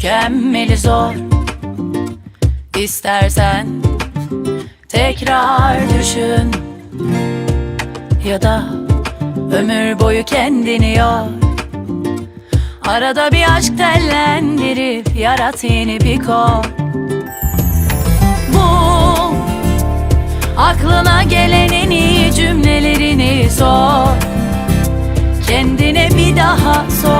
mükemmeli zor. İstersen tekrar düşün. Ya da ömür boyu kendini yor. Arada bir aşk tellendirip yarat yeni bir kol Bu aklına gelen en iyi cümlelerini sor. Kendine bir daha sor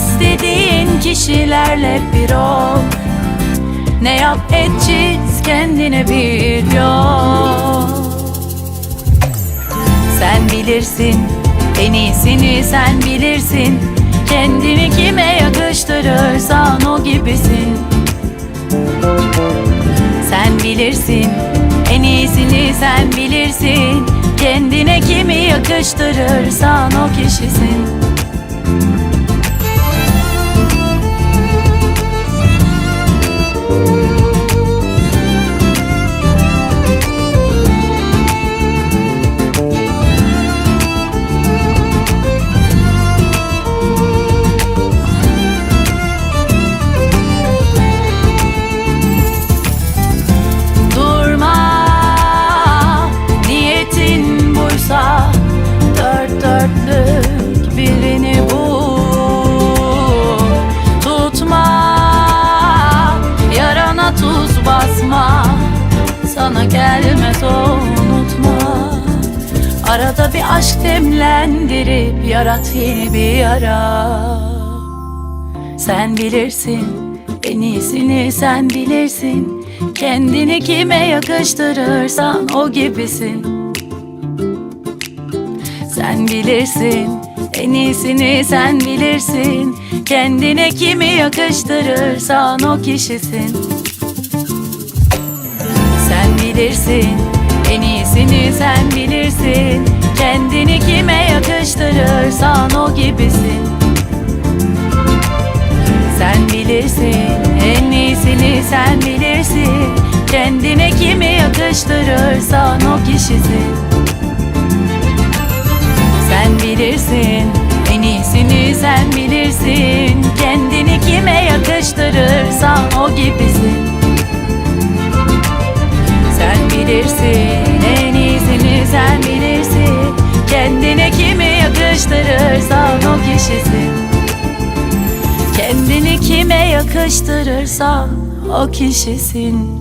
istediğin kişilerle bir ol. Ne yap et çiz kendine bir yol. Sen bilirsin en iyisini sen bilirsin. Kendini kime yakıştırırsan o gibisin. Sen bilirsin en iyisini sen bilirsin. Kendine kimi yakıştırırsan o kişisin Sana gelmez o unutma. Arada bir aşk demlendirip Yarat yeni bir yara sen bilirsin en iyisini sen bilirsin. Kendini kime yakıştırırsan o gibisin. Sen bilirsin en iyisini sen bilirsin. Kendine kimi yakıştırırsan o kişisin bilirsin. En iyisini sen bilirsin. Kendini kime yakıştırırsan o gibisin. Sen bilirsin en iyisini sen bilirsin. Kendine kimi yakıştırırsan o kişisin. Sen bilirsin en iyisini sen bilirsin kime yakıştırırsan o kişisin